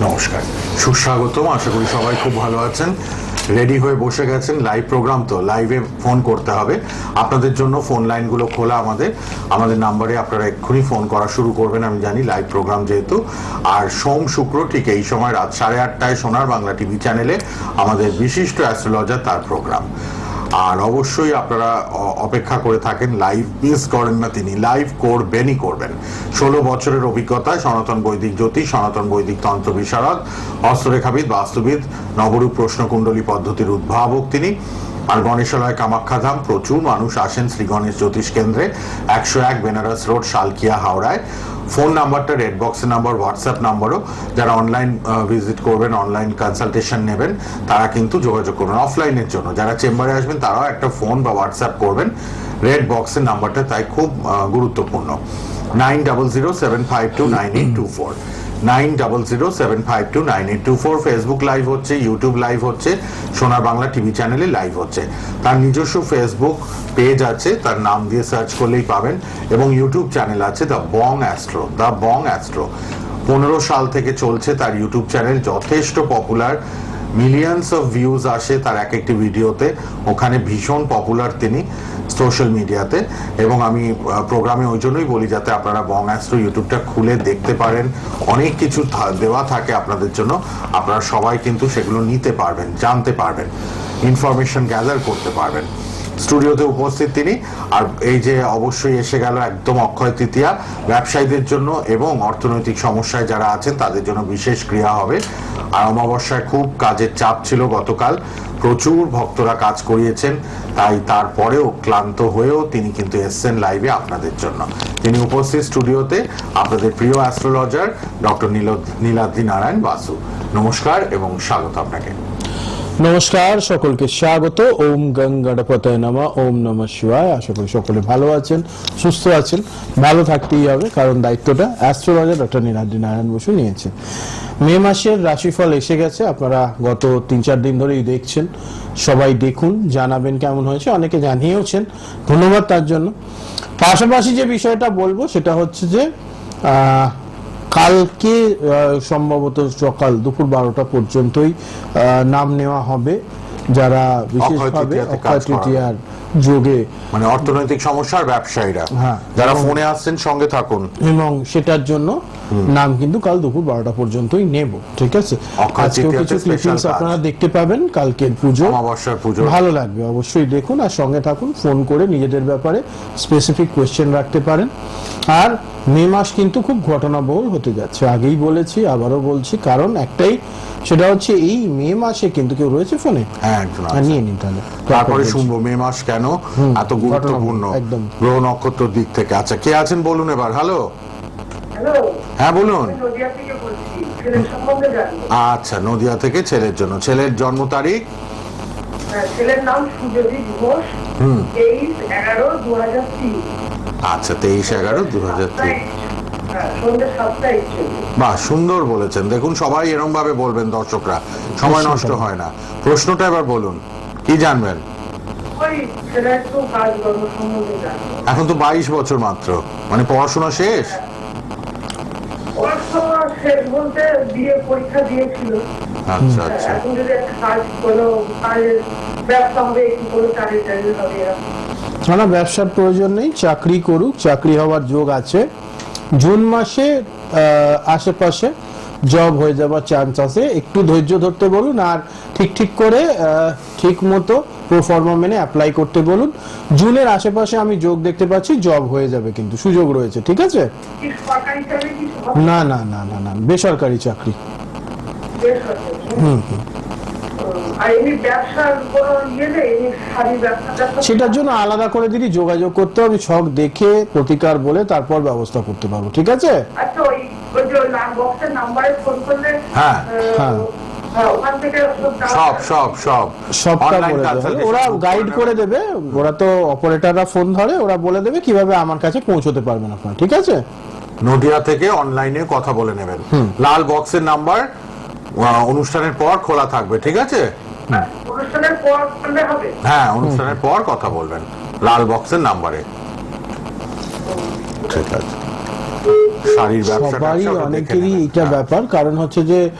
নমস্কার। সুস্বাগতম, আশা করি সবাই খুব ভালো আছেন। রেডি হয়ে বসে গেছেন, লাইভ প্রোগ্রাম তো, লাইভে ফোন করতে হবে। আপনাদের জন্য ফোন লাইনগুলো খোলা আমাদের। আমাদের নাম্বারে আপনারা এক্ষুনি ফোন করা শুরু করবেন, আমি জানি লাইভ প্রোগ্রাম যেহেতু। আর সোম শুক্র, ঠিক এই সময় রাত সাড়ে আটটায় সোনার বাংলা টিভি চ্যানেলে আমাদের বিশিষ্ট অ্যাস্ট্রোলজার তার প্রোগ্রাম। আর অবশ্যই আপনারা অপেক্ষা করে থাকেন। লাইভ মিস করেন না তিনি। লাইভ করবেনই করবেন। ষোলো বছরের অভিজ্ঞতায় সনাতন বৈদিক জ্যোতিষ সনাতন বৈদিক তন্ত্র বিশারদ, হস্তরেখাবিদ, বাস্তুবিদ, নবরূপ প্রশ্নকুণ্ডলী পদ্ধতির উদ্ভাবক তিনি। আর গণেশালয় কামাখ্যাধাম, প্রচুর মানুষ আসেন শ্রী গণেশ জ্যোতিষ কেন্দ্রে। একশো এক বেনারস রোড শালকিয়া হাওড়ায়। ফোন নাম্বারটা রেড বক্সের নাম্বার হোয়াটসঅ্যাপ নাম্বারও যারা অনলাইন ভিজিট করবেন অনলাইন কনসালটেশন নেবেন, তারা কিন্তু যোগাযোগ করবেন অফলাইনের জন্য। যারা চেম্বারে আসবেন, তারাও একটা ফোন বা হোয়াটসঅ্যাপ করবেন। রেড বক্সের নাম্বারটা তাই খুব গুরুত্বপূর্ণ। Nine double zero seven five two nine eight two four nine double zero seven five two nine eight two four. Facebook live হচ্ছে ইউটিউব লাইভ হচ্ছে, সোনার বাংলা টিভি চ্যানেলে লাইভ হচ্ছে। তার নিজস্ব ফেসবুক পেজ আছে, তার নাম দিয়ে সার্চ করলেই পাবেন। এবং ইউটিউব চ্যানেল আছে the bong astro the bong astro পনেরো সাল থেকে চলছে তার ইউটিউব চ্যানেল যথেষ্ট পপুলার মিলিয়নস অফ ভিউজ আসে তার এক একটি ভিডিওতে। ওখানে ভীষণ পপুলার তিনি সোশ্যাল মিডিয়াতে এবং আমি প্রোগ্রামে ওই জন্যই বলি যাতে আপনারা বং অ্যাস্ট্রো ইউটিউবটা খুলে দেখতে পারেন। অনেক কিছু দেওয়া থাকে আপনাদের জন্য। আপনারা সবাই কিন্তু সেগুলো নিতে পারবেন, জানতে পারবেন ইনফরমেশন গ্যাদার করতে পারবেন। স্টুডিওতে উপস্থিত তিনি। আর এই যে অবশ্যই এসে গেল একদম অক্ষয় তৃতীয়া। ব্যবসায়ীদের জন্য এবং অর্থনৈতিক সমস্যায় যারা আছেন, তাদের জন্য বিশেষ ক্রিয়া হবে। আর অমাবস্যায় খুব কাজের চাপ ছিল গতকাল। প্রচুর ভক্তরা কাজ করিয়েছেন, তাই তারপরেও ক্লান্ত হয়েও তিনি কিন্তু এসছেন লাইভে আপনাদের জন্য। তিনি উপস্থিত স্টুডিওতে আপনাদের প্রিয় অ্যাস্ট্রোলজার ডক্টর নীল নীলাদ্রি নারায়ণ বাসু। নমস্কার এবং স্বাগত আপনাকে। নমস্কার, সকলকে স্বাগত। ওম গঙ্গাড়পতায় নামা, ওম নমঃ শিবায়। আশা করি সকলে ভালো আছেন, সুস্থ আছেন, ভালো থাকতেই হবে, কারণ দায়িত্বটা অ্যাস্ট্রোলজার ডক্টর নীলাদ্রি নারায়ণ বসু নিয়েছে মে মাসের রাশিফল এসে গেছে, আপনারা গত তিন চার দিন ধরেই দেখছেন। সবাই দেখুন, জানাবেন কেমন হয়েছে, অনেকে জানিয়েওছেন, ধন্যবাদ তার জন্য। পাশাপাশি যে বিষয়টা বলব, সেটা হচ্ছে যে কালকে সম্ভবত সকাল দুপুর বারোটা পর্যন্তই নাম নেওয়া হবে যারা বিশেষভাবে অক্ষয় তৃতীয়ার যোগে। মানে অর্থনৈতিক সমস্যার ব্যবসায়ীরা। হ্যাঁ। যারা ফোনে আসছেন সঙ্গে থাকুন। এবং সেটার জন্য নাম কিন্তু কাল দুপুর বারোটা পর্যন্তই নেব ঠিক আছে? আজকেও কিছু ক্লিপিংস আপনারা দেখতে পাবেন কালকের পুজো। অমাবস্যার পুজো। ভালো লাগবে অবশ্যই দেখুন আর সঙ্গে থাকুন ফোন করে নিজেদের ব্যাপারে স্পেসিফিক কোয়েশ্চেন রাখতে পারেন। আর মে মাস কিন্তু খুব ঘটনাবহুল হতে যাচ্ছে। আগেই বলেছি আবারও বলছি কারণ একটাই সেটা হচ্ছে এই মে মাসে কিন্তু কেউ রয়েছে ফোনে? হ্যাঁ একজন আর নিয়ে নিন তাহলে। তারপরে শুনব মে মাস কেন? এত গুরুত্বপূর্ণ। একদম। গ্রহ নক্ষত্র দিক থেকে। আচ্ছা কে আছেন বলুন এবার? হ্যালো হ্যাঁ বলুন। আমি নদিয়া থেকে বলছি ছেলের সম্বন্ধে জানব। আচ্ছা নদিয়া থেকে ছেলের জন্য। ছেলের জন্ম তারিখ? হ্যাঁ, ছেলের নাম সুযোগী ঘোষ তেইশ এগারো দু হাজার তিন। আচ্ছা তেইশ এগারো দু হাজার তিন। বাহ সুন্দর বলেছেন। দেখুন সবাই এরম ভাবে বলবেন দর্শকরা। সময় নষ্ট হয় না। প্রশ্নটা এবার বলুন কি জানবেন? এখন তো বাইশ বছর মাত্র। মানে পড়াশোনা শেষ? আচ্ছা আচ্ছা। না ব্যবসার প্রয়োজন নেই চাকরি করুক চাকরি হওয়ার যোগ আছে। জুন মাসে আশেপাশে জব হয়ে যাওয়ার চান্স আছে। একটু ধৈর্য ধরতে বলুন আর ঠিক ঠিক করে ঠিক মতো প্রোফর্মা মেনে অ্যাপ্লাই করতে বলুন। জুনের আশেপাশে আমি যোগ দেখতে পাচ্ছি জব হয়ে যাবে কিন্তু সুযোগ রয়েছে ঠিক আছে? না না না না না বেসরকারি চাকরি। হুম আর সেটার জন্য আলাদা করে দিদি যোগাযোগ করতে হবে ছক দেখে প্রতিকার বলে তারপর ব্যবস্থা করতে পারব ঠিক আছে? আচ্ছা ওই ওই যে ওই নাম বক্সের নাম্বারে ফোন করলে হ্যাঁ। হ্যাঁ। হ্যাঁ, ওখান থেকে সব সব সব সব। সবটা বলে দেবে। ওরা গাইড করে দেবে। ওরা তো অপারেটররা ফোন ধরে ওরা বলে দেবে কীভাবে আমার কাছে পৌঁছতে পারবেন আপনারা ঠিক আছে? নদিয়া থেকে অনলাইনে কথা বলে নেবেন। লাল বক্সের নাম্বার অনুষ্ঠানের পর খোলা থাকবে ঠিক আছে? অনুষ্ঠানের পর হবে? হ্যাঁ অনুষ্ঠানের পর কথা বলবেন। লাল বক্সের নাম্বারে ঠিক আছে। শাড়ির সবাই অনেকেরই এটা হ্যাঁ। ব্যাপার। কারণ হচ্ছে যে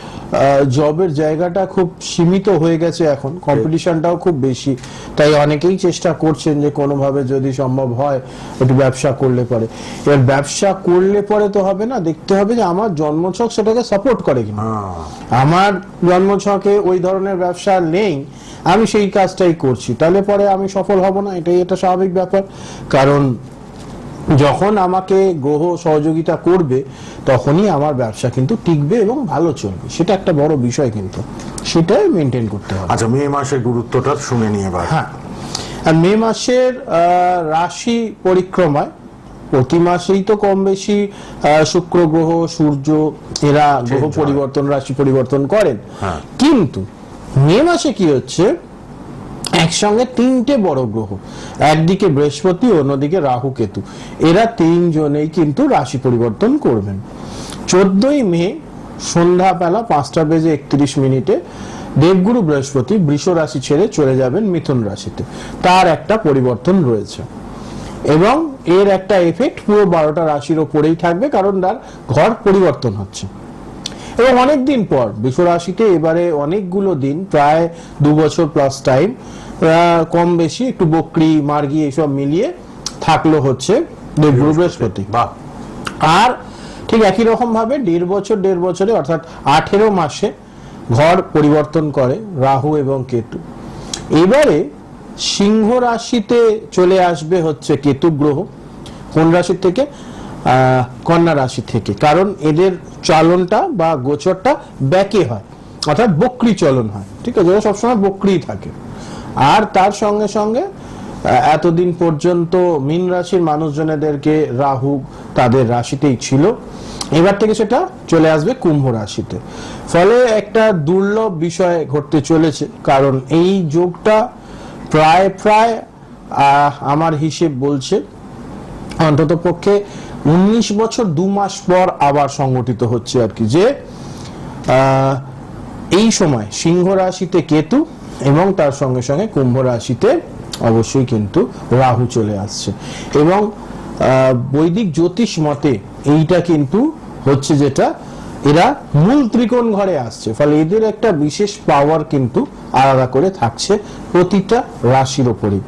জবের জায়গাটা খুব সীমিত হয়ে গেছে এখন। কম্পিটিশনটাও খুব বেশি। তাই অনেকেই চেষ্টা করছেন যে কোনোভাবে যদি সম্ভব হয় একটু ব্যবসা করলে পরে। এবার ব্যবসা করলে পরে তো হবে না। দেখতে হবে যে আমার জন্মছক সেটাকে সাপোর্ট করে কিনা। হ্যাঁ। আমার জন্মছকে ওই ধরনের ব্যবসা নেই আমি সেই কাজটাই করছি। তাহলে পরে আমি সফল হব না এটাই একটা স্বাভাবিক ব্যাপার। কারণ যখন আমাকে গ্রহ সহযোগিতা করবে তখনই আমার ব্যবসা কিন্তু টিকবে এবং ভালো চলবে। সেটা একটা বড় বিষয় কিন্তু। সেটাই মেনটেন করতে হবে। আচ্ছা মে মাসের গুরুত্বটা শুনে নিয়ে এবার। হ্যাঁ। আর মে মাসের রাশি পরিক্রমায় প্রতি মাসেই তো কম বেশি শুক্র গ্রহ সূর্য এরা গ্রহ পরিবর্তন রাশি পরিবর্তন করেন। হ্যাঁ। কিন্তু মে মাসে কি হচ্ছে? একসঙ্গে তিনটে বড় গ্রহ, একদিকে বৃহস্পতি, অন্যদিকে রাহু কেতু। এরা তিনজনেই কিন্তু রাশি পরিবর্তন করবেন। চোদ্দই মে, সন্ধ্যাবেলা পাঁচটা বেজে একত্রিশ মিনিটে দেবগুরু বৃহস্পতি বৃষ রাশি ছেড়ে চলে যাবেন মিথুন রাশিতে। তার একটা পরিবর্তন রয়েছে। এবং এর একটা এফেক্ট পুরো বারোটা রাশির ওপরেই থাকবে, কারণ তার ঘর পরিবর্তন হচ্ছে। এবং অনেক দিন পর বৃষ রাশিতে এবারে অনেকগুলো দিন প্রায় দু বছর প্লাস টাইম কম বেশি একটু বকরি মার্গি এসব মিলিয়ে থাকল হচ্ছে দেবগুরু বৃহস্পতি। বাহ। আর ঠিক একই রকম ভাবে দেড় বছর দেড় বছরে অর্থাৎ আঠেরো মাসে ঘর পরিবর্তন করে রাহু এবং কেতু। এবারে সিংহ রাশিতে চলে আসবে হচ্ছে কেতু গ্রহ। কোন রাশি থেকে? কন্যা রাশি থেকে। কারণ এদের চলনটা বা গোচরটা ব্যাকে হয়, অর্থাৎ বক্রি চলন হয়, ঠিক আছে? এরা সবসময় বক্রি থাকে। আর তার সঙ্গে সঙ্গে এতদিন পর্যন্ত মীন রাশির মানুষজনেদেরকে রাহু তাদের রাশিতেই ছিল। এবার থেকে সেটা চলে আসবে কুম্ভ রাশিতে। ফলে একটা দুর্লভ বিষয় ঘটতে চলেছে, কারণ এই যোগটা প্রায় প্রায় আমার হিসেব বলছে অন্তত পক্ষে উনিশ বছর দু মাস পর আবার সংগঠিত হচ্ছে আর কি যে এই সময় সিংহ রাশিতে কেতু এবং তার সঙ্গে সঙ্গে কুম্ভ রাশিতে অবশ্যই কিন্তু রাহু চলে আসছে। এবং বৈদিক জ্যোতিষ মতে এইটা কিন্তু হচ্ছে যেটা, এরা মূল ত্রিকোণ ঘরে আসছে। ফলে এদের একটা বিশেষ পাওয়ার কিন্তু আলাদা করে থাকছে প্রতিটা রাশির ওপরেই।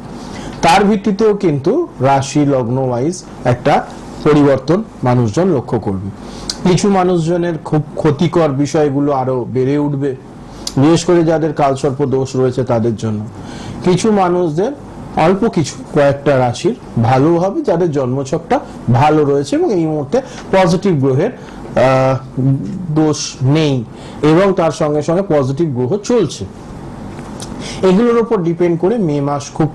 তার ভিত্তিতেও কিন্তু রাশি লগ্ন ওয়াইজ একটা পরিবর্তন মানুষজন লক্ষ্য করবে। কিছু মানুষজনের খুব ক্ষতিকর বিষয়গুলো আরও বেড়ে উঠবে, বিশেষ করে যাদের কালসর্প দোষ রয়েছে তাদের জন্য। কিছু মানুষদের অল্প কিছু কয়েকটা রাশির ভালো হবে, যাদের জন্মছকটা ভালো রয়েছে এবং এই মুহূর্তে পজিটিভ গ্রহের দোষ নেই এবং তার সঙ্গে সঙ্গে পজিটিভ গ্রহ চলছে। এগুলোর উপর ডিপেন্ড করে মে মাস খুব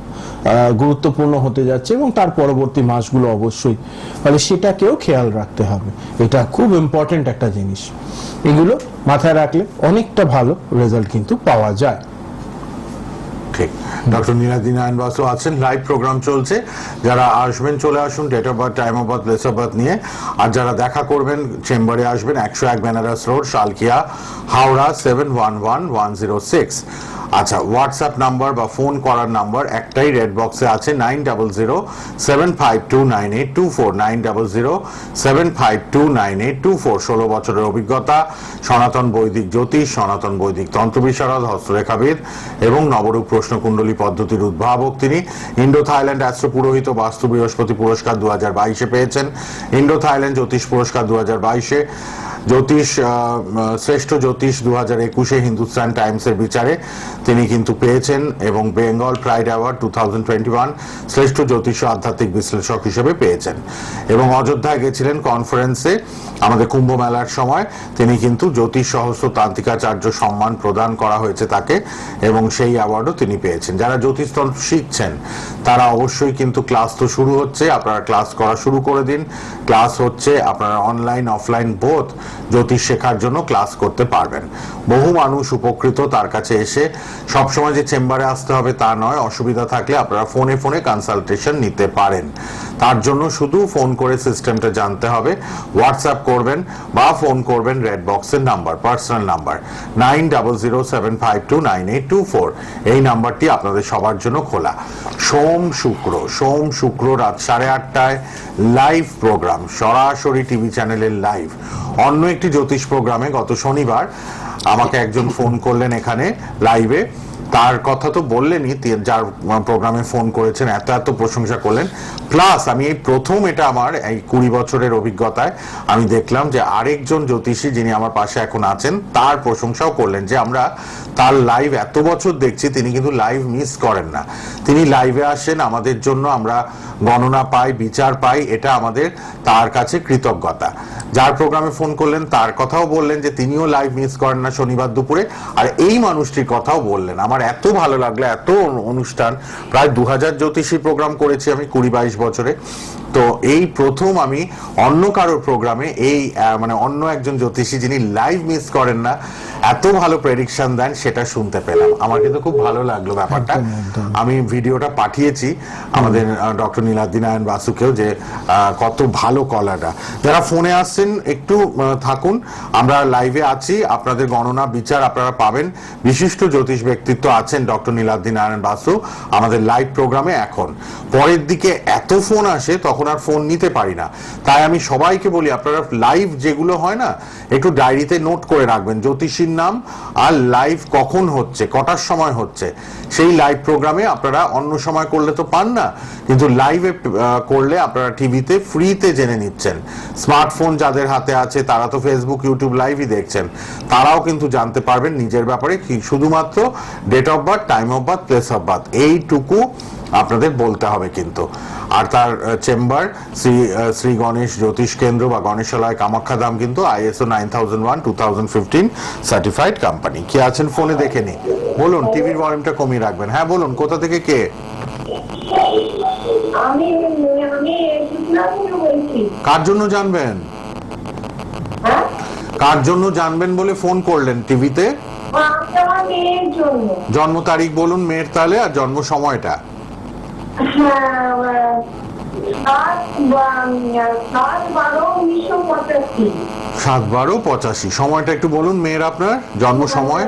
গুরুত্বপূর্ণ হতে যাচ্ছে এবং তার পরবর্তী মাসগুলো অবশ্যই, ফলে সেটাকেও খেয়াল রাখতে হবে। এটা খুব ইম্পর্টেন্ট একটা জিনিস। এগুলো মাথায় রাখলে অনেকটা ভালো রেজাল্ট কিন্তু পাওয়া যায়। ঠিক ডক্টর নীলাদি নারায়ণ বাসু আছেন। লাইভ প্রোগ্রাম চলছে। যারা আসবেন, চলে আসুন। Date of birth time of birth place of birth নিয়ে। আর যারা দেখা করবেন, চেম্বারে আসবেন, একশো এক Benares road Salkia Howrah seven one one one zero six আচ্ছা হোয়াটসঅ্যাপ নাম্বার বা ফোন করার নাম্বার একটাই রেড বক্সে আছে। Nine double zero seven five two nine eight two four nine double zero seven five two nine eight two four ষোলো বছরের অভিজ্ঞতা, সনাতন বৈদিক জ্যোতিষ, সনাতন বৈদিক তন্ত্র বিশারদ হস্তরেখাবিদ এবং নবরূপ প্রশ্নকুণ্ডলী পদ্ধতির উদ্ভাবক তিনি। ইন্ডো থাইল্যান্ড অ্যাস্ট্রো পুরোহিত বাস্তু বৃহস্পতি পুরস্কার দু হাজার বাইশে পেয়েছেন। ইন্ডো থাইল্যান্ড জ্যোতিষ পুরস্কার দু হাজার বাইশে জ্যোতিষ শ্রেষ্ঠ জ্যোতিষ দু হাজার একুশে হিন্দুস্তান টাইমসের বিচারে তিনি কিন্তু পেয়েছেন এবং Bengal pride award two thousand twenty one শ্রেষ্ঠ জ্যোতিষ আধ্যাত্মিক বিশ্লেষক হিসেবে পেয়েছেন। এবং অযোধ্যায় গেছিলেন কনফারেন্সে আমাদের কুম্ভ মেলার সময়। তিনি কিন্তু জ্যোতিষ সহস্র তান্ত্রিকাচার্য সম্মান প্রদান করা হয়েছে তাকে এবং সেই অ্যাওয়ার্ডও তিনি পেয়েছেন। যারা জ্যোতিষতন্ত্র শিখছেন, তারা অবশ্যই কিন্তু ক্লাস তো শুরু হচ্ছে, আপনারা ক্লাস করা শুরু করে দিন। ক্লাস হচ্ছে আপনারা অনলাইন অফলাইন বোধ জ্যোতিষ শেখার জন্য ক্লাস করতে পারবেন। বহু মানুষ উপকৃত তার কাছে এসে সবসময় যে চেম্বারে আসতে হবে তা নয়, অসুবিধা থাকলে আপনারা ফোনে ফোনে কনসালটেশন নিতে পারেন। তার জন্য শুধু ফোন করে সিস্টেমটা জানতে হবে। হোয়াটসঅ্যাপ করবেন বা ফোন করবেন রেড বক্সের number personal number nine double zero seven five two nine eight two four এই নাম্বারটি আপনাদের সবার জন্য খোলা। সোম শুক্র সোম শুক্র রাত সাড়ে আটটায় লাইভ প্রোগ্রাম সরাসরি টিভি চ্যানেলের লাইভ অন্য একটি জ্যোতিষ প্রোগ্রামে গত শনিবার আমাকে একজন ফোন করলেন এখানে লাইভে তার কথা তো বললেনই যার প্রোগ্রামে ফোন করেছেন, এত এত প্রশংসা করলেন। প্লাস আমি এই প্রথম এটা আমার, এই কুড়ি বছরের অভিজ্ঞতায় আমি দেখলাম যে আরেকজন জ্যোতিষী যিনি আমার পাশে এখন আছেন, তার প্রশংসাও করলেন যে আমরা তার লাইভ এত বছর দেখছি, তিনি কিন্তু লাইভ মিস করেন না। তিনি লাইভে আসেন, আমাদের জন্য আমরা গণনা পাই, বিচার পাই, এটা আমাদের তার কাছে কৃতজ্ঞতা। যার প্রোগ্রামে ফোন করলেন, তার কথাও বললেন যে তিনিও লাইভ মিস করেন না শনিবার দুপুরে, আর এই মানুষটির কথাও বললেন। আমার এত ভালো লাগল, এত অনু- অনুষ্ঠান। প্রায় দু হাজার জ্যোতিষী প্রোগ্রাম করেছি আমি কুড়ি বাইশ বছরে। তো এই প্রথম আমি অন্য কারোর প্রোগ্রামে এই মানে অন্য একজন জ্যোতিষী যিনি লাইভ মিস করেন না এত ভালো প্রেডিকশন দেন সেটা শুনতে পেলাম। আমার কিন্তু খুব ভালো লাগল ব্যাপারটা। আমি ভিডিওটা পাঠিয়েছি আমাদের ডক্টর নীলাদ্রি নারায়ণ বাসুকেও যে কত ভালো কলাটা যারা ফোনে আসছেন একটু থাকুন। আমরা লাইভে আছি। আপনাদের গণনা বিচার আপনারা পাবেন। বিশিষ্ট জ্যোতিষ ব্যক্তিত্ব আছেন ডক্টর নীলাদ্রি নারায়ণ বাসু। আমাদের লাইভ প্রোগ্রামে এখন। পরের দিকে এত ফোন আসে তখন আর ফোন নিতে পারি না। তাই আমি সবাইকে বলি আপনারা লাইভ যেগুলো হয় না একটু ডায়েরিতে নোট করে রাখবেন। জ্যোতিষীর নাম আর লাইভ কখন হচ্ছে, কটার সময় হচ্ছে? সেই লাইভ প্রোগ্রামে আপনারা অন্য সময় করলে তো পান না, কিন্তু লাইভে করলে আপনারা টিভিতে ফ্রিতে জেনে নিচ্ছেন। স্মার্টফোন যাদের হাতে আছে, তারা তো ফেসবুক ইউটিউব লাইভই দেখছেন। তারাও কিন্তু জানতে পারবেন নিজের ব্যাপারে কি শুধুমাত্র date of birth time of birth place of birth এইটুকু আপনাদের বলতে হবে কিন্তু। আর তার চেম্বার শ্রী শ্রী গণেশ জ্যোতিষ কেন্দ্র বা গণেশালয় কামাখ্যা দাম কিন্তু ISO nine thousand one two thousand fifteen certified company কে আছেন ফোনে দেখে নি বলুন টিভির ভলিউমটা কমিয়ে রাখবেন। হ্যাঁ বলুন কোথা থেকে কে? কার জন্য জানবেন? হ্যাঁ? কার জন্য জানবেন বলে ফোন করলেন টিভিতে? জন্ম তারিখ বলুন মেয়ের তাহলে আর জন্ম সময়টা। সাত বারো পঁচাশি। সময়টা একটু বলুন, মেয়ের আপনার? জন্ম সময়?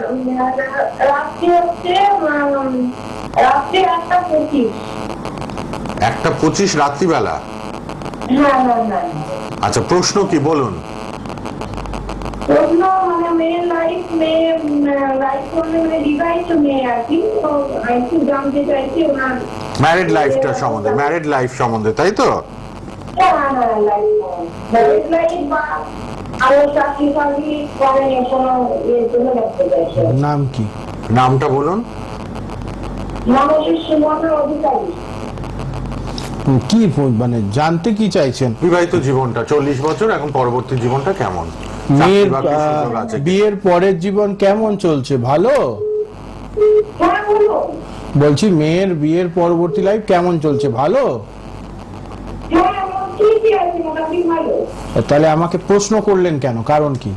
একটা পঁচিশ রাত্রিবেলা? আচ্ছা প্রশ্ন কি, বলুন। প্রশ্ন মেয়ের লাইফ মেয়ে লাইফ মানে বিবাহিত মেয়ে আর কি তো একটু জানতে চাইছি ওনার ম্যারিড লাইফটা সম্বন্ধে ম্যারিড লাইফ সম্বন্ধে তাই তো? নাম কি? নামটা বলুন। কি মানে জানতে কি চাইছেন? বিবাহিত জীবনটা চল্লিশ বছর এখন পরবর্তী জীবনটা কেমন? মেয়ের? বিয়ের পরের জীবন কেমন চলছে ভালো? হ্যাঁ বলছি মেয়ের বিয়ের পরবর্তী লাইফ কেমন চলছে? ভালো? তাহলে আমাকে প্রশ্ন করলেন কেন? কারণ কি?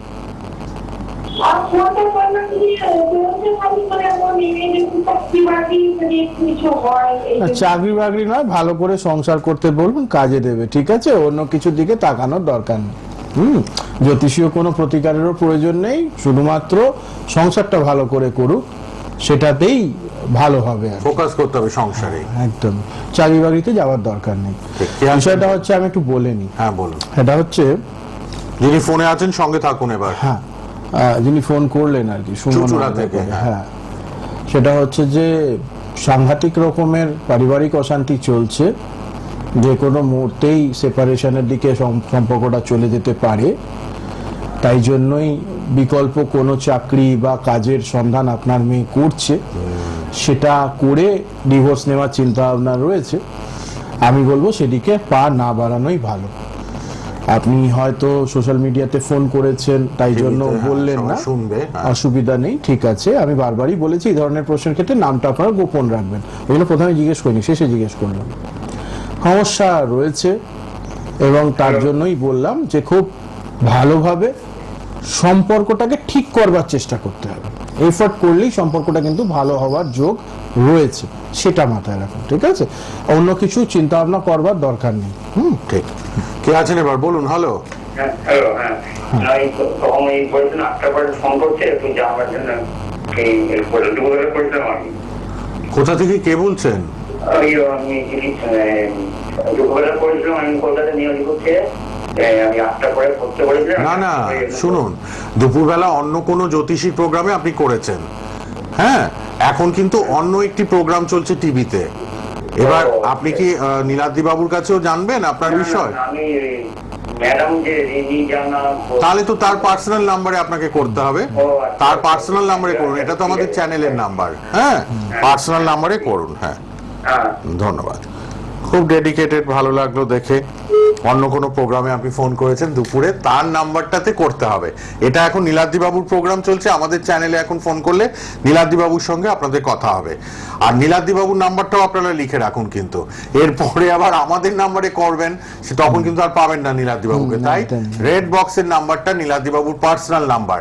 চাকরি বাকরি নয়, ভালো করে সংসার করতে বলুন, কাজে দেবে, ঠিক আছে? অন্য কিছুর দিকে তাকানোর দরকার নেই। হুম? জ্যোতিষীয় কোনো প্রতিকারেরও প্রয়োজন নেই, শুধুমাত্র সংসারটা ভালো করে করুক, সেটাতেই ভালো হবে ফোকাস করতে হবে সংসারে। একদম। চাকরি বাকরিতে যাওয়ার দরকার নেই। বিষয়টা হচ্ছে আমি একটু বলে নিই। হ্যাঁ বলুন। এটা হচ্ছে যিনি ফোনে আছেন সঙ্গে থাকুন এবার। হ্যাঁ যিনি ফোন করলেন আর কি সুমন থেকে, হ্যাঁ। হ্যাঁ। সেটা হচ্ছে যে সাংঘাতিক রকমের পারিবারিক অশান্তি চলছে। যে কোনো মুহূর্তেই সেপারেশনের দিকে সম্পর্কটা চলে যেতে পারে। তাই জন্যই বিকল্প কোনো চাকরি বা কাজের সন্ধান আপনার মেয়ে করছে। সেটা করে ডিভোর্স নেওয়ার চিন্তা ভাবনা রয়েছে। আমি বলব সেদিকে পা না বাড়ানোই ভালো। আপনি হয়তো সোশ্যাল মিডিয়াতে ফোন করেছেন তাই জন্য হ্যাঁ, বললেন না। শুনবে, হ্যাঁ। অসুবিধা নেই ঠিক আছে। আমি বারবারই বলেছি এই ধরনের প্রশ্নের ক্ষেত্রে নামটা আপনারা গোপন রাখবেন। ওই জন্য প্রথমে জিজ্ঞেস করিনি শেষে জিজ্ঞেস করলাম। সমস্যা রয়েছে এবং তার জন্যই বললাম যে খুব ভালোভাবে সম্পর্কটাকে ঠিক করবার চেষ্টা করতে হবে। এফোর্ট করলেই সম্পর্কটা কিন্তু ভালো হওয়ার যোগ রয়েছে। সেটা মাথায় রাখুন ঠিক আছে? অন্য কিছু চিন্তা ভাবনা করবার দরকার নেই। হুম ঠিক। কে আছেন এবার? বলুন হ্যালো হ্যাঁ হ্যালো হ্যাঁ। আমি তখন এই বলছেন আটটা পরে ফোন করছে একটু জানাবার জন্য এই এই করেছিলাম আমি। কোথা থেকে কে বলছেন? আমি কলকাতা নিয়োজিত না না শুনুন দুপুরবেলা অন্য কোনো জ্যোতিষী প্রোগ্রামে আপনি করেছেন। হ্যাঁ এখন কিন্তু অন্য একটি প্রোগ্রাম চলছে টিভিতে। এবার আপনি কি নীলাদ্রি বাবুর কাছেও জানবেন আপনার বিষয়? তাহলে তো তার পার্সোনাল নাম্বারে আপনাকে করতে হবে। আচ্ছা। তার পার্সোনাল নাম্বারে করুন এটা তো আমাদের চ্যানেলের নাম্বার। হ্যাঁ পার্সোনাল নাম্বারে করুন হ্যাঁ। হ্যাঁ। ধন্যবাদ। খুব ডেডিকেটেড ভালো লাগল দেখে। অন্য কোনো প্রোগ্রামে আপনি ফোন করেছেন দুপুরে তার নাম্বারটাতে করতে হবে। এটা এখন নীলাদ্রি বাবুর প্রোগ্রাম চলছে আমাদের চ্যানেলে এখন ফোন করলে নীলাদ্রি বাবুর সঙ্গে আপনাদের কথা হবে। আর নীলাদ্রি বাবুর নাম্বারটাও আপনারা লিখে রাখুন কিন্তু। এরপরে আবার আমাদের নাম্বারে করবেন সে তখন কিন্তু আর পাবেন না নীলাদ্রি বাবুকে তাই রেড বক্সের নাম্বারটা নীলাদ্রি বাবুর পার্সোনাল নাম্বার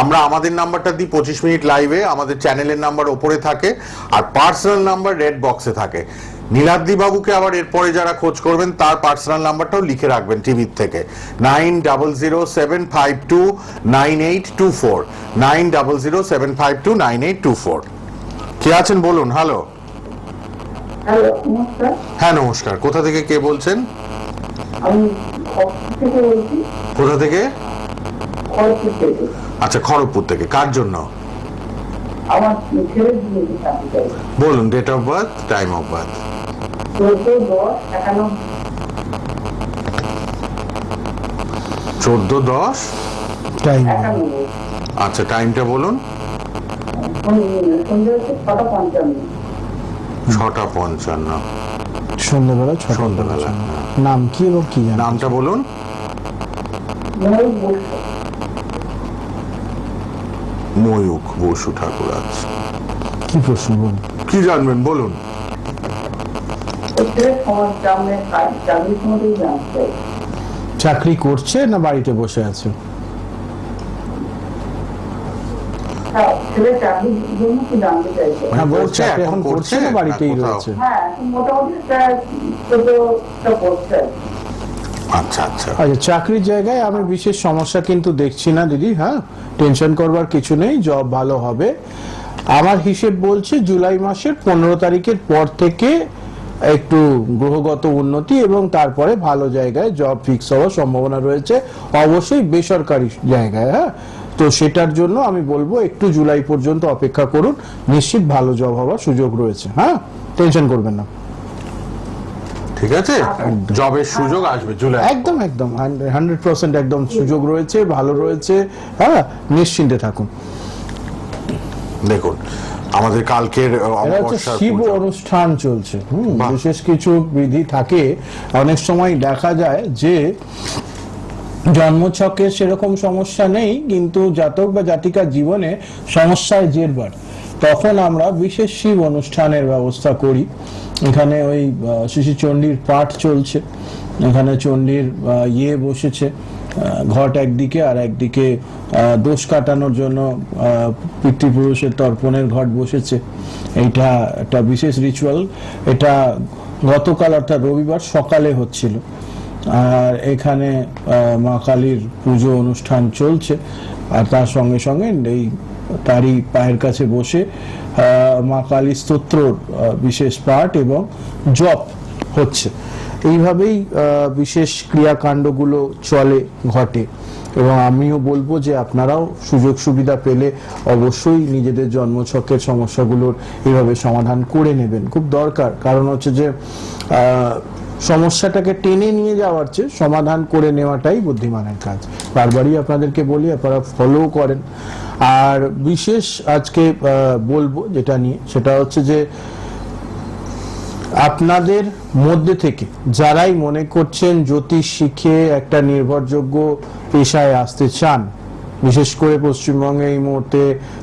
আমরা আমাদের নাম্বারটা দিই পঁচিশ মিনিট লাইভে আমাদের চ্যানেলের নাম্বার ওপরে থাকে আর পার্সোনাল নাম্বার রেড বক্সে থাকে। নীলাদ্রি বাবুকে আবার এরপরে যারা খোঁজ করবেন তার পার্সোনাল নাম্বারটাও লিখে রাখবেন টিভির থেকে। Nine double zero seven five two nine eight two four nine double zero seven five two nine eight two four কে আছেন বলুন? হ্যালো হ্যাঁ নমস্কার। কোথা থেকে কে বলছেন? কোথা থেকে? আচ্ছা খড়গপুর থেকে। কার জন্য? বলুন date of birth time of birth চোদ্দ দশ? টাইম আচ্ছা টাইমটা বলুন। ছটা পঞ্চান্ন। সন্ধ্যাবেলা সন্ধ্যাবেলা, নাম কি এবং কি নামটা বলুন। ময়ূর বসু ময়ূক বসু ঠাকুর আছে কি প্রশ্ন বলুন? কি জানবেন? বলুন ওর ছেলের সমাজ সামনে কাজ চাকরির সম্বন্ধেই জানতে চাই চাকরি করছে না বাড়িতে বসে আছে? হ্যাঁ হ্যাঁ এখন করছে না বাড়িতেই রয়েছে? হ্যাঁ কি। আচ্ছা আচ্ছা। আচ্ছা চাকরির জায়গায় আমি বিশেষ সমস্যা কিন্তু দেখছি না দিদি হ্যাঁ? টেনশন করবার কিছু নেই জব ভালো হবে। আমার হিসেব বলছে জুলাই মাসের পনেরো তারিখের পর থেকে একটু গ্রহগত উন্নতি এবং তারপরে ভালো জায়গায় জব ফিক্স হওয়ার সম্ভাবনা রয়েছে। অবশ্যই বেসরকারি জায়গায় হ্যাঁ? তো সেটার জন্য আমি বলব একটু জুলাই পর্যন্ত অপেক্ষা করুন। নিশ্চিত ভালো জব হওয়ার সুযোগ রয়েছে হ্যাঁ? টেনশন করবেন না। ঠিক আছে? জবের সুযোগ আসবে জুলাই। একদম একদম। হান্ড্রেড পার্সেন্ট একদম সুযোগ রয়েছে ভালো রয়েছে হ্যাঁ? নিশ্চিন্তে থাকুন। দেখুন আমাদের কালকের শিব অনুষ্ঠান চলছে। বিশেষ কিছু বিধি থাকে। অনেক সময় দেখা যায় যে জন্মছকে সেরকম সমস্যা নেই কিন্তু জাতক বা জাতিকার জীবনে সমস্যায় জেরবার তখন আমরা বিশেষ শিব অনুষ্ঠানের ব্যবস্থা করি। এখানে ওই শিশু চণ্ডীর পাঠ চলছে। এখানে চণ্ডীর ইয়ে বসেছে। ঘট একদিকে আর একদিকে দোষ কাটানোর জন্য পিতৃপুরুষের তর্পণের ঘট বসেছে। এইটা একটা বিশেষ রিচুয়াল এটা গতকাল অর্থাৎ রবিবার সকালে হচ্ছিল। আর এখানে মা কালীর পুজো অনুষ্ঠান চলছে। আর তার সঙ্গে সঙ্গে এই তারই পায়ের কাছে বসে মা কালী স্তোত্রর বিশেষ পাঠ এবং জপ হচ্ছে। এইভাবেই বিশেষ ক্রিয়াকাণ্ডগুলো চলে, ঘটে। এবং আমিও বলব যে আপনারাও সুযোগ সুবিধা পেলে অবশ্যই নিজেদের জন্মছকের সমস্যাগুলোর এইভাবে সমাধান করে নেবেন। খুব দরকার। কারণ হচ্ছে যে সমস্যাটাকে টেনে নিয়ে যাওয়ার চেয়ে সমাধান করে নেওয়াটাই বুদ্ধিমানের কাজ। বারবারই আপনাদেরকে বলি, আপনারা ফলো করেন। আর বিশেষ আজকে বলব যেটা নিয়ে, সেটা হচ্ছে যে আপনাদের মধ্যে থেকে যারাই মনে করছেন জ্যোতিষ শিখে একটা নির্ভরযোগ্য পেশায় আসতে চান, বিশেষ করে পশ্চিমবঙ্গে এই মুহূর্তে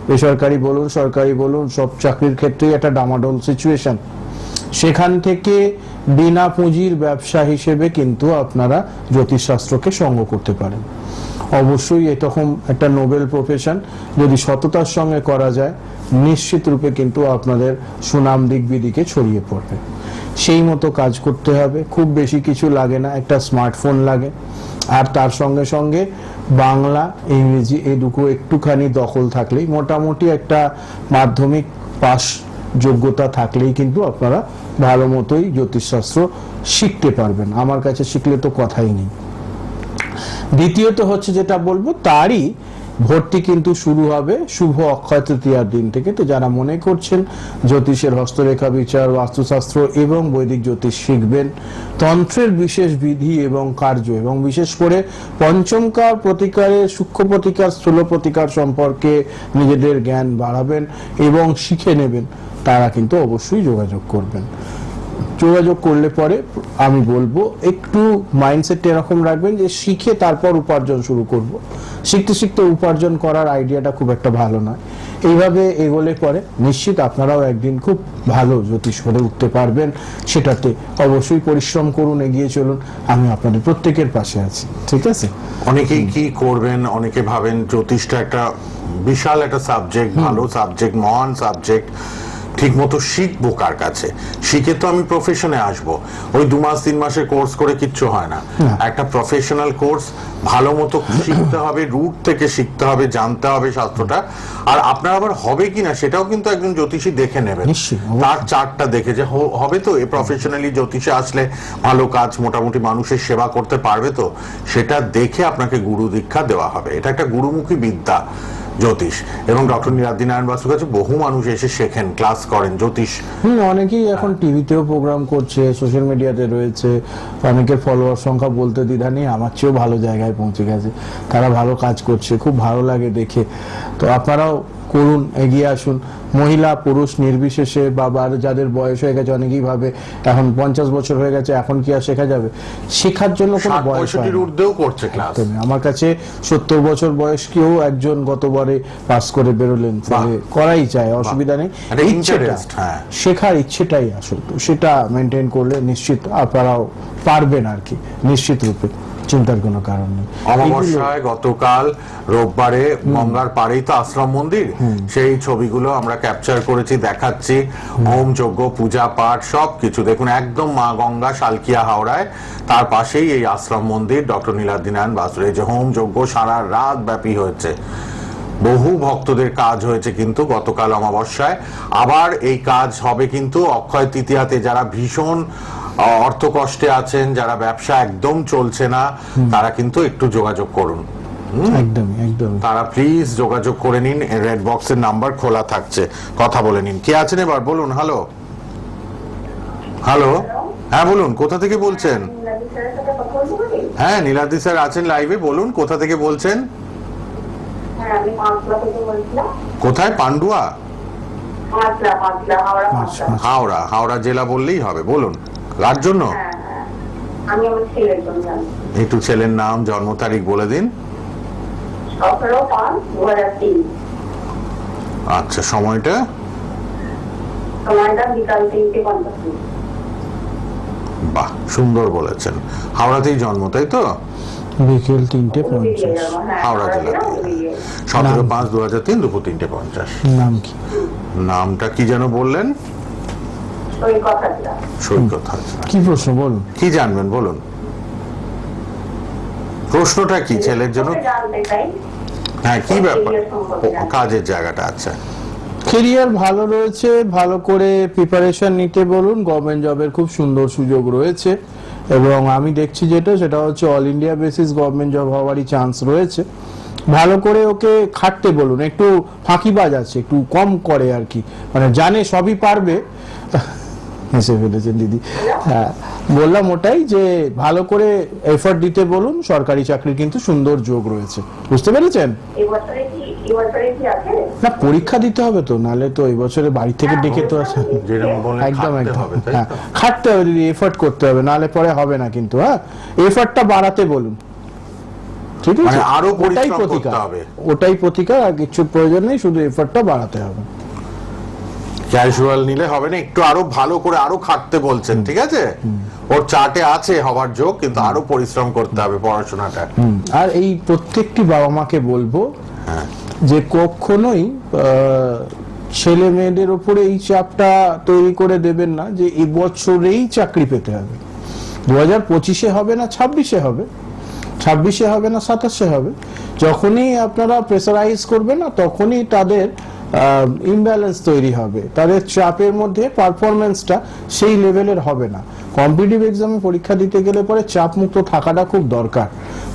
বেসরকারি বলুন, সরকারি বলুন, সব চাকরির ক্ষেত্রেই একটা ডামাডোল সিচুয়েশন সেখান থেকে বিনা পুঁজির ব্যবসা হিসেবে কিন্তু আপনারা জ্যোতিষশাস্ত্রকে সঙ্গ করতে পারেন। অবশ্যই এরকম একটা নোবেল প্রফেশন যদি সততার সঙ্গে করা যায়, নিশ্চিত রূপে কিন্তু আপনাদের সুনাম দিক বিদিকে ছড়িয়ে পড়বে। সেই মতো কাজ করতে হবে। খুব বেশি কিছু লাগে না, একটা স্মার্টফোন লাগে। আর তার সঙ্গে সঙ্গে বাংলা, ইংরেজি, এই দুটো একটুখানি দখল থাকলেই মোটামুটি একটা মাধ্যমিক পাস যোগ্যতা থাকলেই কিন্তু আপনারা ভালো মতোই জ্যোতিষশাস্ত্র শিখতে পারবেন। আমার কাছে শিখলে তো কথাই নেই। দ্বিতীয়ত হচ্ছে যেটা বলব, তারই ভর্তি কিন্তু শুরু হবে শুভ অক্ষয় তৃতীয়ার দিন থেকে। তো যারা মনে করছেন জ্যোতিষের হস্তরেখা বিচার, বাস্তুশাস্ত্র এবং বৈদিক জ্যোতিষ শিখবেন, তন্ত্রের বিশেষ বিধি এবং কার্য এবং বিশেষ করে পঞ্চমকার প্রতিকারে সূক্ষ্ম প্রতিকার, স্থূল প্রতিকার সম্পর্কে নিজেদের জ্ঞান বাড়াবেন এবং শিখে নেবেন, তারা কিন্তু অবশ্যই যোগাযোগ করবেন। যোগাযোগ করলে পরে আমি বলব একটু মাইন্ডসেট এরকম রাখবেন যে শিখে তারপর উপার্জন শুরু করব। শিখতে শিখতে উপার্জন করার আইডিয়াটা খুব একটা ভালো নয়। এইভাবে এগোলে পরে নিশ্চিত আপনারাও একদিন খুব ভালো জ্যোতিষ হয়ে উঠতে পারবেন। সেটাতে অবশ্যই পরিশ্রম করুন এগিয়ে চলুন। আমি আপনাদের প্রত্যেকের পাশে আছি। ঠিক আছে? অনেকেই কি করবেন অনেকে ভাবেন জ্যোতিষটা একটা বিশাল একটা সাবজেক্ট ভালো সাবজেক্ট মহান সাবজেক্ট ঠিক মতো শিখব কার কাছে? শিখে তো আমি প্রফেশনে আসব। ওই দু মাস তিন মাসের কোর্স করে কিচ্ছু হয় না। একটা প্রফেশনাল কোর্স ভালো মতো শিখতে হবে রুট থেকে শিখতে হবে জানতে হবে শাস্ত্রটা আর আপনার আবার হবে কিনা সেটাও কিন্তু একজন জ্যোতিষী দেখে নেবেন। তার চার্টটা দেখে যে হবে তো এ প্রফেশনালি জ্যোতিষে আসলে ভালো কাজ মোটামুটি মানুষের সেবা করতে পারবে তো সেটা দেখে আপনাকে গুরু দীক্ষা দেওয়া হবে। এটা একটা গুরুমুখী বিদ্যা। জ্যোতিষ এবং ডক্টর নীলাদ্রি নারায়ণ বাসুর কাছে বহু মানুষ এসে শেখেন, ক্লাস করেন, জ্যোতিষ। অনেকেই এখন টিভিতেও প্রোগ্রাম করছে সোশ্যাল মিডিয়াতে রয়েছে, অনেকের ফলোয়ার সংখ্যা বলতে দ্বিধা নেই, আমার চেয়েও ভালো জায়গায় পৌঁছে গেছে। তারা ভালো কাজ করছে, খুব ভালো লাগে দেখে। তো আপনারাও করুন, এগিয়ে আসুন। মহিলা পুরুষ নির্বিশেষে বা বা যাদের বয়স হয়ে গেছে অনেকেই ভাবে এখন পঞ্চাশ বছর হয়ে গেছে এখন কি আর শেখা যাবে? শেখার জন্য কোনো বয়স। ঊর্ধ্বেও করছে ক্লাস। আমার কাছে সত্তর বছর বয়স কেউ একজন গতবারে পাস করে বেরোলেন করাই চায় অসুবিধা নেই। ইচ্ছেটা হ্যাঁ। শেখার ইচ্ছেটাই আসল। সেটা মেনটেন করলে নিশ্চিত আপনারাও পারবেন আর কি নিশ্চিত রূপে। চিন্তার কোনো কারণ নেই। অমাবস্যায় গতকাল রোববারে গঙ্গার পাড়েই তো আশ্রম মন্দির। সেই ছবিগুলো আমরা ক্যাপচার করেছি দেখাচ্ছি। হোম। যজ্ঞ পূজা পাঠ সব কিছু। দেখুন একদম মা গঙ্গা শালকিয়া হাওড়ায়। তার পাশেই এই আশ্রম মন্দির। ডক্টর নীলাদ্রি নারায়ণ বাসুর এই যে হোম যজ্ঞ সারা রাত ব্যাপী হয়েছে। বহু ভক্তদের কাজ হয়েছে কিন্তু গতকাল অমাবস্যায়। আবার এই কাজ হবে কিন্তু অক্ষয় তৃতীয়াতে যারা ভীষণ আহ, অর্থকষ্টে আছেন যারা ব্যবসা একদম চলছে না তারা কিন্তু একটু যোগাযোগ করুন। একদমই একদমই। তারা প্লিজ যোগাযোগ করে নিন রেড বক্সের নাম্বার খোলা থাকছে। কথা বলে নিন। কে আছেন এবার? বলুন হ্যালো হ্যালো হ্যাঁ বলুন কোথা থেকে বলছেন? হ্যাঁ নীলাদ্রি স্যার আছেন লাইভে বলুন কোথা থেকে বলছেন? হ্যাঁ আমি পাঁচলা থেকে বলছিলাম কোথায় পান্ডুয়া হাওড়া। আচ্ছা, হাওড়া। হাওড়া জেলা বললেই হবে বলুন। কার জন্য? হ্যাঁ। আমি আমার ছেলের জন্য একটু ছেলের নাম জন্ম তারিখ বলে দিন। আচ্ছা সময়টা? সময়টা বিকাল তিনটে পঞ্চাশ বাহ সুন্দর বলেছেন। হাওড়াতেই জন্ম তাই তো? বিকেল তিনটে পঞ্চাশ। হ্যাঁ, হাওড়া জেলাতে জেলা, সতেরো পাঁচ দু হাজার তিন দুপুর তিনটে পঞ্চাশ। নাম কি? নামটা কি যেন বললেন? সৈকত হাজরা কি প্রশ্ন বলুন। কি জানবেন বলুন? প্রশ্নটা কি ছেলের জন্য? হ্যাঁ কি ব্যাপার। কাজের জায়গাটা আচ্ছা। কেরিয়ার ভালো রয়েছে ভালো করে প্রিপারেশন নিতে বলুন। গভর্নমেন্ট জবের খুব সুন্দর সুযোগ রয়েছে। এবং আমি দেখছি যেটা সেটা হচ্ছে all India basis government job হওয়ারই চান্স রয়েছে। ভালো করে ওকে খাটতে বলুন। একটু ফাঁকিবাজ আছে একটু কম করে আর কি। মানে জানে সবই পারবে। হেসে ফেলেছেন দিদি। হ্যাঁ বললাম ওটাই যে ভালো করে এফর্ট দিতে বলুন সরকারি চাকরির কিন্তু সুন্দর যোগ রয়েছে। বুঝতে পেরেছেন? না পরীক্ষা দিতে হবে তো নালে তো এই বছরে বাড়ি থেকে হ্যাঁ, ডেকে তো আসে একদম খাটতে একদম। হবে তাই হ্যাঁ খাটতে হবে দিদি এফোর্ট করতে হবে নালে পরে হবে না কিন্তু হ্যাঁ। এফোর্টটা বাড়াতে বলুন। ঠিক আছে? মানে আরও ওটাই প্রতিকার। হবে। ওটাই প্রতিকার আর কিছু প্রয়োজন নেই শুধু এফোর্টটা বাড়াতে হবে। ক্যাজুয়াল নিলে হবে না একটু আরও ভালো করে আরও খাটতে বলছেন ঠিক আছে? ওর চার্টে আছে হওয়ার যোগ কিন্তু আরও পরিশ্রম করতে হবে পড়াশোনাটা। আর এই প্রত্যেকটি বাবা মাকে বলব হ্যাঁ। যে কখনোই ছেলে মেয়েদের ওপরে এই চাপটা তৈরি করে দেবেন না যে এই বছরেই চাকরি পেতে হবে। দু হাজার পঁচিশে হবে না ছাব্বিশে হবে। ছাব্বিশে হবে না সাতাশে হবে। যখনই আপনারা প্রেসারাইজ করবেন না তখনই তাদের ইমব্যালেন্স তৈরি হবে। তাদের চাপের মধ্যে পারফরমেন্সটা সেই লেভেলের হবে না। কম্পিটিভ এক্সামে পরীক্ষা দিতে গেলে পরে চাপ মুক্ত থাকাটা খুব দরকার।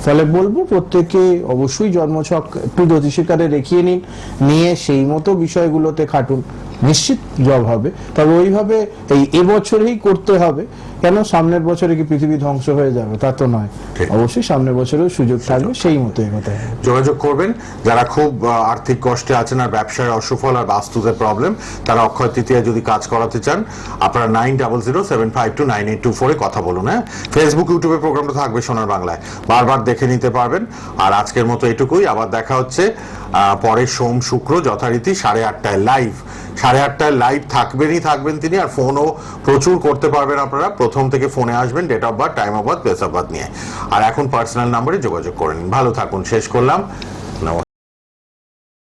ফলে বলব প্রত্যেকে অবশ্যই জন্মছক একটু জ্যোতিষিকারে রেখিয়ে নিন, নিয়ে সেই মতো বিষয়গুলোতে খাটুন। নিশ্চিত জব হবে। তবে ওইভাবে এই এবছরেই করতে হবে। কেন? সামনের বছরে কি পৃথিবী ধ্বংস হয়ে যাবে? তা তো নয়। অবশ্যই সামনের বছরেও সুযোগ থাকবে সেই মতো এগোতে যোগাযোগ করবেন। যারা খুব আর্থিক কষ্টে আছেন আর ব্যবসায় অসফল আর বাস্তুতে প্রবলেম তারা অক্ষয় তৃতীয় যদি কাজ করাতে চান আপনারা nine double zero seven five two nine eight two ফোরে কথা বলুন হ্যাঁ? ফেসবুক ইউটিউবে প্রোগ্রামটা থাকবে সোনার বাংলায়। বারবার দেখে নিতে পারবেন। আর আজকের মতো এটুকুই। আবার দেখা হচ্ছে আহ, পরের সোম শুক্র যথারীতি সাড়ে আটটায় লাইভ সাড়ে আটটায় লাইভ থাকবেনই থাকবেন তিনি আর ফোনও প্রচুর করতে পারবেন আপনারা। প্রথম থেকে ফোনে আসবেন date of birth time of birth place of birth নিয়ে। আর এখন পার্সোনাল নাম্বারে যোগাযোগ করে নিন। ভালো থাকুন, শেষ করলাম।